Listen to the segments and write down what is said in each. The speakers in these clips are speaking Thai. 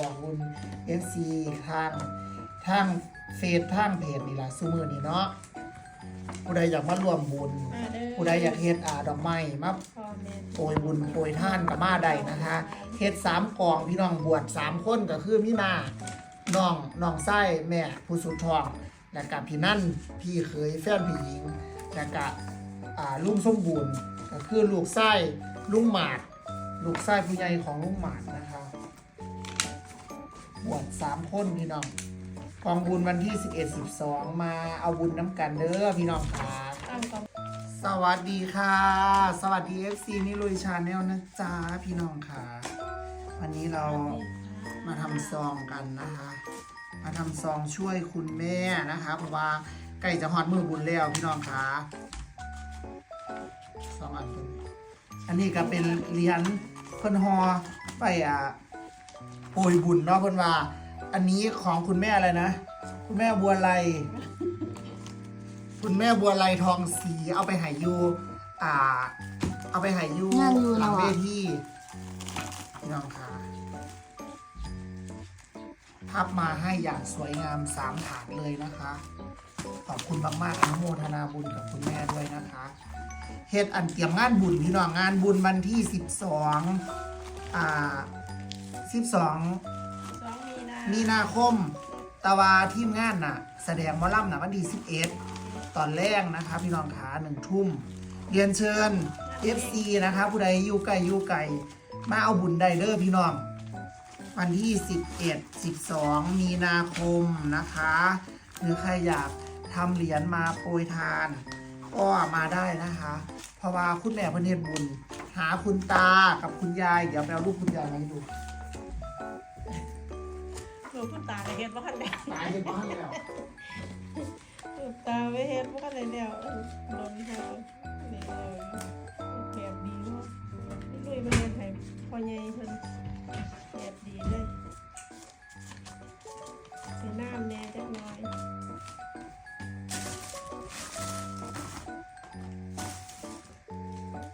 บอกบุญเอฟซีทางทางเฟซทางเพจนี่ล่ะซูมือนี่เนาะผู้ใดอยากมาร่วมบุญมาเด้อผู้ใดอยากเฮ็ดอ่าดอกไม้มาพ่อแม่โปรยบุญโปรยท่านกับมาได้นะคะเฮ็ดสามกองพี่น้องบวชสามคนก็คือพี่นาน้องน้องไส้แม่ผู้สุดทองและกับพี่นั่นพี่เคยแฟนพี่หญิงและกับอ่าลุงสมบูรณ์ก็คือลูกไส้ลุงหมาด ลูกไส้ผู้ใหญ่ของลุงหมาดนะคะ บวชสามคนพี่น้องกองบุญวันที่ 11 12 มาเอาบุญน้ำกันเด้อพี่น้องค่ะตั้งกองสวัสดีค่ะ สวัสดี FC นิลุยชาแนลนะจ๊ะพี่น้องค่ะ วันนี้เรามาทำซองกันนะคะ มาทำซองช่วยคุณแม่นะคะเพราะว่าใกล้จะฮอดมือบุญแล้วพี่น้องค่ะสองอันเป็นอันนี้ก็เป็นเหรียญเพิ่นฮอไปอะ โปรยบุญเนาะเพิ่นว่า อันนี้ของคุณแม่อะไรนะ คุณแม่บัวไลคุณแม่บัวไลทองสีเอาไปใหายยูอ่า เอาไปใหายยูงานอยู่หลังเนาะเวทีพี่น้องค่ะพับมาให้อย่างสวยงามสามถาดเลยนะคะ ขอบคุณมากๆอนุโมทนาบุญกับคุณแม่ด้วยนะคะเฮ็ดอันเตรียมงานบุญพี่น้องงานบุญวันที่12อ่า 12 สองมีนามีนาคม ตะวาทีมงานน่ะ แสดงหมอลำน่ะวันที่11 ตอนแรกนะคะพี่น้องขาหนึ่งทุ่ม เรียนเชิญ FC นะคะผู้ใดอยู่ไกลอยู่ไกลมาเอาบุญได้เด้อพี่น้อง วันที่ 11 12 มีนาคมนะคะหรือใครอยากทำเหรียญมาโปรยทาน ก็มาได้นะคะ เพราะว่าคุณแม่เพันเทศบุญ หาคุณตากับคุณยาย เดี๋ยวไปเอารูปคุณยายมาให้ดู ลูกคุณตาไปเฮ็ดบ่คันแล้วตายเป็นบ้านแล้วลูกตาไปเฮ็ดบ่คันเลยแล้วเออโดนให้นี่เลยแบบดีเนาะนี่ลุยมาเฮ็ดให้พ่อใหญ่เพิ่นแบบดีเลยใส่น้ำแหน่จักหน่อย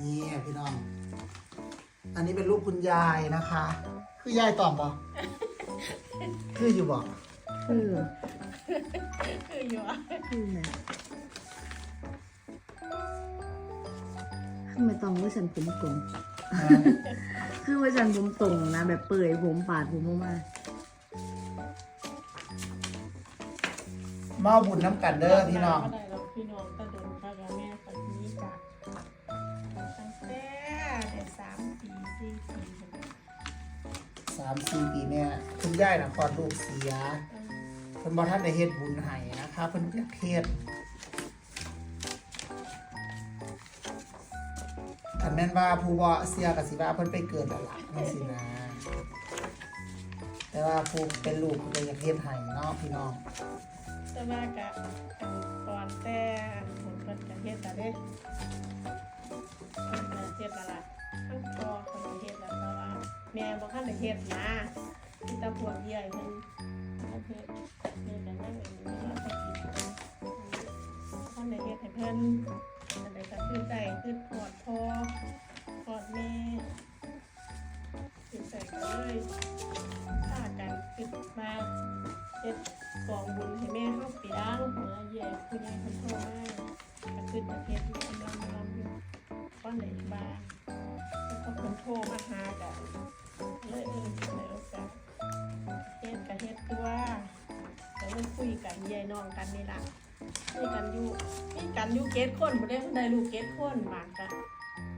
นี่พี่น้อง อันนี้เป็นรูปคุณยายนะคะ คือยายตอบบ่ คืออยู่บ่คือคืออยู่อะคือไงทำไมต้องว่าฉันผมตรงคือว่าฉันผมตรงนะ แบบเปื่อยผมปาดผมออกมามาเอาบุญน้ำกันเด้อพี่น้องบ่ได้หรอกพี่น้องตะามสี่ปีเนี่ยคุณยายนะคลอดลูกเสียเพิ่นบอทันได้เฮ็ดบุญให้นะคะเพิ่นอยากเฮ็ดคันแม่นว่าผู้บ่เสียก็สิว่าเพิ่นไปเกิดแล้วล่ะจังซี่นะ แต่ว่าผู้เป็นลูกเพิ่นก็อยากเฮ็ดให้เนาะพี่น้อง แต่ว่ากะก่อนแต่ผลเพิ่นจะเฮ็ดแต่เด้เพิ่นจะเฮ็ดและล่ะทั้งพอเพิ่นเฮ็ดแล้วแต่ว่าแม่บ่คันได้เฮ็ดนะมีแต่พวกใหญ่เพิ่นเอาเฮ็ดเฮ็ดกันนั่งอย่างนี้แล้วก็กินคันได้เฮ็ดให้เพิ่นอันใดก็คือได้คือทอดพ่อทอดแม่คือใส่กันเลยฆ่ากันคือมาเฮ็ดกองบุญ แต่เลยคุยกันยายน้องกันนี่ล่ะคุยกันอยู่นี่กันอยู่เกตคนบ่ได้ได้ลูกเกตคนบานกัน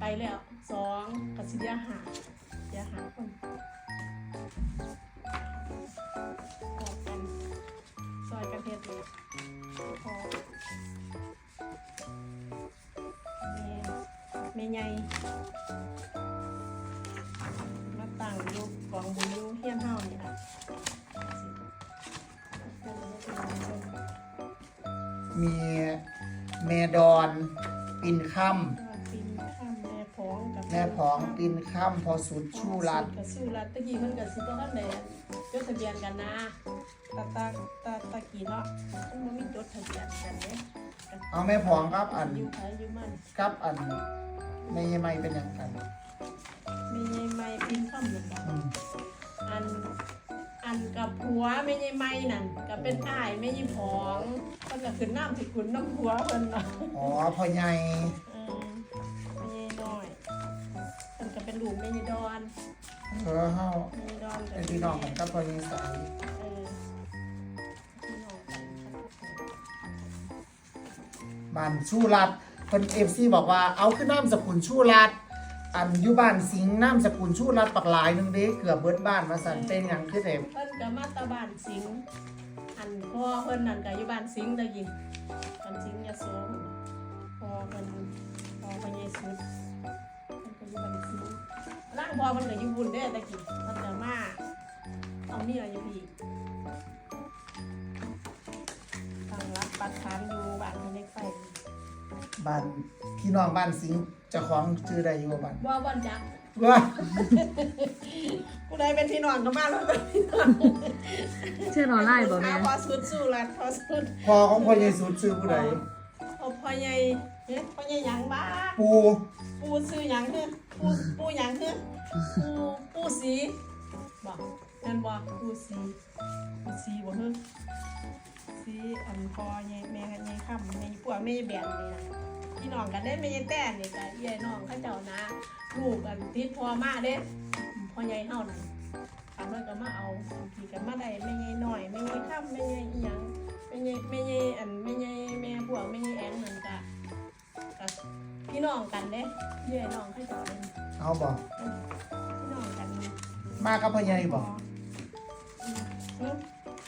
ไปแล้วสองกับสิเดียหาเดียหาคนออกกันซอยกันเฮ็ดเลยพอแม่แม่ใหญ่มาตั้งอยู่กองบุญอยู่เฮียนเฮานี่ล่ะ มีเมดอนปินค่ปินข้ามแม่พ้องกับำแม่ผองปินค่ำพอสุดชูรัดกับสู้รัดตะกี้เพิ่นก็สิบ่ทันได้จดทะเบียนกันนะตาตาตาตะกี้เนาะมันบ่มีจดทะเบียนกันเด้เอาแม่ผองครับอันอยู่ไผอยู่มันกับอันไม่ใช่ไม่เป็นอย่างกันแม่ใหญ่ใหม่ปินข้ามหนึ่งบ่อืมอัน กับผัวไม่ใช่ไม่นั่นก็เป็นอ้ายไม่ใช่ผองเพิ่นก็ขึ้นน้ำสิขุนน้ำผัวเพิ่นน่ะอ๋อพ่อใหญ่เออไม่ใช่น้อยเพิ่นก็เป็นลูกไม่ใช่ดอนเออเฮาไม่ใช่ดอนเป็นพี่น้องกันกับพ่อใหญ่สายเออพี่น้องกันครับบ้านชูรัดเพิ่น FC บอกว่าเอาขึ้นน้ำสกุลชูรัด อันอยู่บ้านสิงห์น้ำสกุลชูรัดปักหลายหนึงเด้เกือบเบิดบ้านว่าซั่นเป็นหยังคือได้เพิ่นก็มาตะบ้านสิงห์อันพ่อเพิ่นนั่นก็อยู่บ้านสิงห์ได้ยินบ้านสิงห์ยโสพ่อเพิ่นพ่อพิ่นยายสุดเพิ่นก็อยู่บ้านสิงห์ร่างพ่อเพิ่นก็อยู่บุญเด้ตะกี้เพิ่นก็มาเอาเมียอยู่พี่ตั้งรับปัดฐานอยู่บ้านเพิ่นเล็กไฟ บ้านพี่น้องบ้านสิงห์เจ้าของชื่อใดอยู่บ่บ้านว่าวันจักว่าผู้ใดเป็นพี่น้องก็มาแล้วเป็นพี่น้องชื่อน้องไล่บ่แม่พอสุดสู้รัดพอสุดพ่อของพ่อใหญ่สุดชื่อผู้ใดเอาพ่อใหญ่เฮ้ยพ่อใหญ่หยังบ้าปูปูซื้อหยังเฮ้ยปูปูหยังเฮ้ยปูปูสีบอกนั่นบอกปูสีปูสีบ่เฮ้ยสีอันพอใหญ่แม่ใหญ่ค่ำแม่ปวดแม่แบนนี่นะ พี่น้องกันได้แม่ใหญ่แต่นี่ก็เอี้ยน้องเขาเจ้านะลูกกันติดพอมาเด้พ่อใหญ่เฮานั่นอันนั้นก็มาเอาพี่กันมาได้แม่ใหญ่น้อยแม่ใหญ่ค่ำแม่ใหญ่อีหยังแม่ใหญ่แม่ใหญ่อันแม่ใหญ่แม่พวกแม่ใหญ่แอนนั่นก็ก็พี่น้องกันเด้เอี้ยน้องเขาเจ้านั่นเอาบ่พี่น้องกันมากับพ่อใหญ่บ่อืม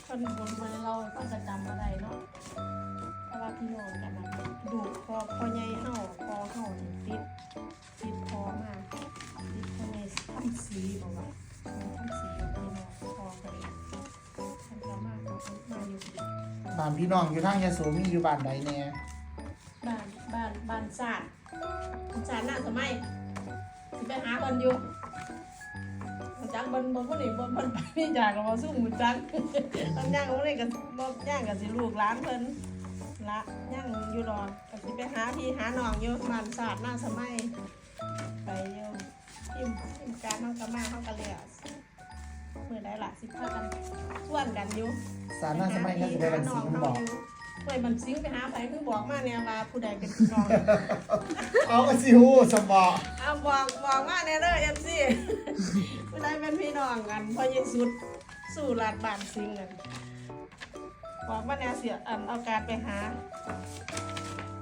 คนบนมาเราก็จะจำอะไรเนาะเพราะ ว่าพี่น้องกันนะดูพอพอใหญ่เห่าพอเห่าติดติดพอมากติดพอในทำสีบอกว่าทำสีพี่น้องพอกันเลยทำมากมาอยู่บ้านพี่น้องอยู่ทางยโสมีอยู่บ้านใดแน่บ้านบ้านบ้านศาสตร์ศาสตร์น่าสมัยสิไปหาบอลอยู่มันจักบอลบอลพวกนี้บอลบอลไปนี่จากกับบอลสู้หมูจักตอนย่างพวกนี้กับบ่ย่างกับสิลูกร้านเพิ่น ละย่างอยู่รอกับสิไปหาพี่หาน้องอยู่บ้านศาสตร์น่าสมัยไปอยู่ทิมทิมการน้องกะมาเข้ากะเลยเมื่อใดล่ะสิพากันส่วนกันอยู่สารน่าสมัยน่าจะได้บันสิงห์บอกเพื่บันซิงไปหาไปคือบอกมาเนี่ยว่าผู้ใดเป็นพี่น้องเอาก็สิฮู้สมบ่เอาบอกบอกมาเนี่ยเด้อเอ็มซีผู้ใดเป็นพี่น้องกันพ่อเยสุดสู่ลาดบานซิงกัน บอกมาเนี่ยเสียอันเอาการไปหา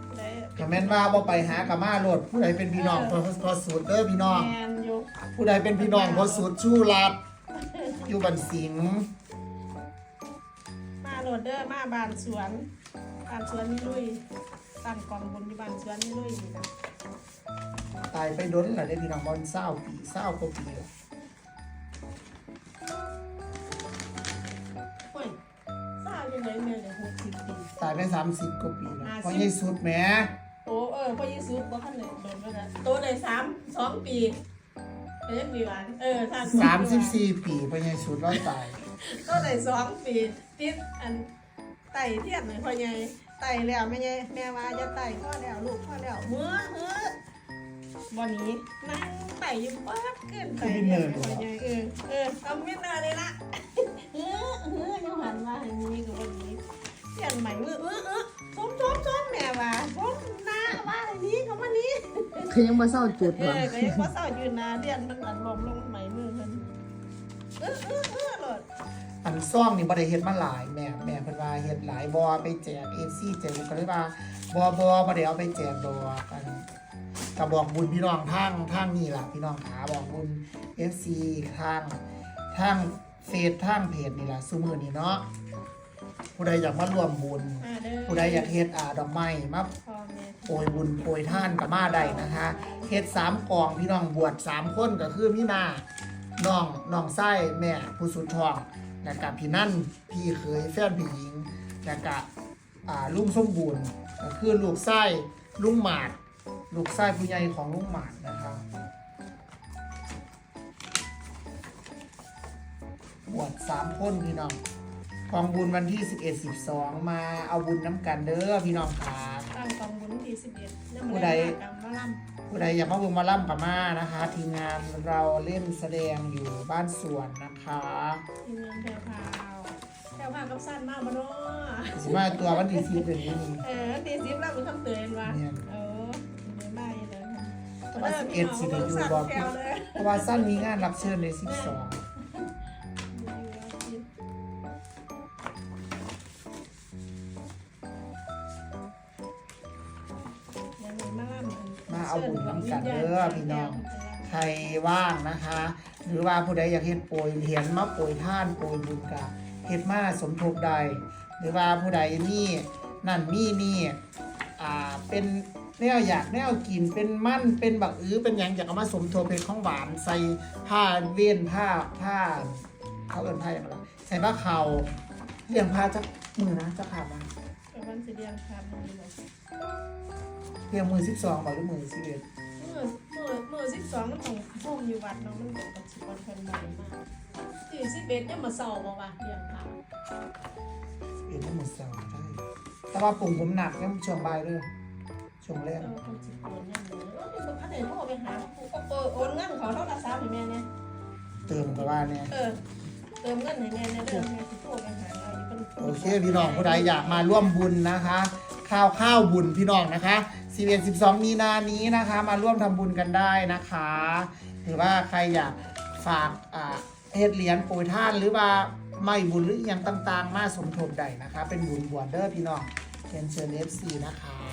ผู้ใดก็แม่นว่าบ่ไปหากะมาโลดผู้ใดเป็นพี่น้องพอพอสุดเด้อพี่น้อง แมนอยู่ผู้ใดเป็นพี่น้องพอสุดชูรัดอยู่บันสิงห์มาโหลดเด้อมาบ้านสวนบ้านสวนนี่ลุยตั้งกองบุญที่บ้านสวนนี่ลุยนี่นะตายไปโดนหลายได้พี่น้องบอลเศร้าปีเศร้ากว่าปีแล้ว ปีตายไป30กว่าปีแล้วห้าสิบพอใหญ่สุดแหมโอ้เออพ่อเยซูบ่ทันเลยโดนไปแล้วตัวเลยสามสองปีเป็นยังปีหวานเออถ้า34ปีพอใหญ่สุดแล้วตายตัวเลยสองปีติดอันไต่เทียนเลยพ่อใหญ่ไต่แล้วแม่ใหญ่แม่ว่าจะไต่พ่อแล้วลูกพ่อแล้วเมื่อเมื่อวันนี้นั่งไต่อยู่ปั๊บเกินไต่เนี่ยพ่อใหญ่เออเออทำมิดเนอร์เลยละเออเออยังหันมาอย่างนี้กับวันนี้ เทียนใหม่มือเออเออส้มส้มส้มแม่ว่าส้มหน้าว่าอย่างนี้กับวันนี้คือยังบ่เศร้าจุดเอบ่อก็ยังว่าเศร้ายืนนาเดียนมันอันลมลงใหม่มือมันเออเออเออหลดอันซ่องนี่บ่ได้เฮ็ดมาหลายแม่แม่เพิ่นว่าเฮ็ดหลายบ่ไปแจก FC แจกก็เลยว่าบ่บ่บ่ได้เอาไปแจกดอกอันก็บอกบุญพี่น้องทางทางนี่ล่ะพี่น้องขาบอกบุญ FC ทางทางเฟซทางเพจนี่ล่ะซุมื้อนี้เนาะ ผู้ใดอยากมาร่วมบุญ มาเด้อผู้ใดอยากเฮ็ดอ่าดอกไม้มาพ่อแม่โปรยบุญโปรยท่านกับมาได้นะคะเฮ็ดสามกองพี่น้องบวชสามคนก็คือพี่นาน้องน้องไส้แม่ผู้สุดทองแล้วกับพี่นั่นพี่เคยแฟนพี่หญิงแล้วก็อ่าลุงสมบูรณ์ก็คือลูกไส้ลุงหมาด ลูกไส้ผู้ใหญ่ของลุงหมาดนะคะบวชสามคนพี่น้อง กองบุญวันที่ 11 12 มาเอาบุญน้ำกันเด้อพี่น้องค่ะ ตั้งกองบุญที่สิบเอ็ดน้ำผู้ใด กรรมว่าล่ผู้ใดอยากมาเบุญมาล่ำกับมานะคะ ทีมงานเราเล่นแสดงอยู่บ้านสวนนะคะทีมงานแพรวพาวแพรวพราวกับสั้นมากมาเนาะสิมาตัววันที่สิบเดือนนี้นี่ เออตีสิบเราเป็นคำเตือนวะเออเดี๋ยวม่อีกแล้วแต่ว่า11สิได้อยู่บอกเพราะว่าสั้นมีงานรับเชิญในสิบสอง เอาบุญน้ำกันเด้อพี่น้องใครว่างนะคะ หรือว่าผู้ใดอยากเฮ็ดโปรยเหรียญมาโปรยท่านโปรยบุญกะเฮ็ดมาสมทบใด หรือว่าผู้ใดมีนั่นมีนี่อ่าเป็นแนวอยากแนวกินเป็นมั่นเป็นบักอื้อเป็นยังอยากเอามาสมทบเป็นของหวานใส่ผ้าเวียนผ้าผ้าเขาเอิ้นผ้าอย่างไรใส่ผ้าเข่าเลี้ยงผ้าจักมือนะจักขาดมา วันสิเดียงคำนี่เลยเลี้ยงมือสิบสองบอกหรือมือสิบเอ็ดมือมือมือสิบสองมันของพุ่มอยู่วัดเนาะมันบอกกับสิบวันเพิ่นใหม่มากสี่สิบเอ็ดยังมาเศร้าบ่วะเรียงคำสิบเอ็ดมือสองใช่แต่ว่าปุ่มผมหนักยังช่วงบ่ายเลยช่วงแรกเออคนสิบโอนยังเลยเออเป็นคนอันไหนโทรไปหากูก็เออโอนเงินเขาเท่าละสามให้แม่เนี่ยเติมกับว่าเนี่ยเออเติมเงินให้แม่เนี่ยเด้อแม่สิ โอเคพี่น้องผู้ใดอยากมาร่วมบุญนะคะ ข้าวข้าวบุญพี่น้องนะคะ11 12 มีนานี้นะคะ มาร่วมทำบุญกันได้นะคะ หรือว่าใครอยากฝากอ่าเฮ็ดเหรียญโปรยท่านหรือว่าไม่บุญหรืออย่างต่างๆ มาสมทบได้นะคะ เป็นบุญบวชเด้อพี่น้องเรียนเชิญเอฟซีนะคะ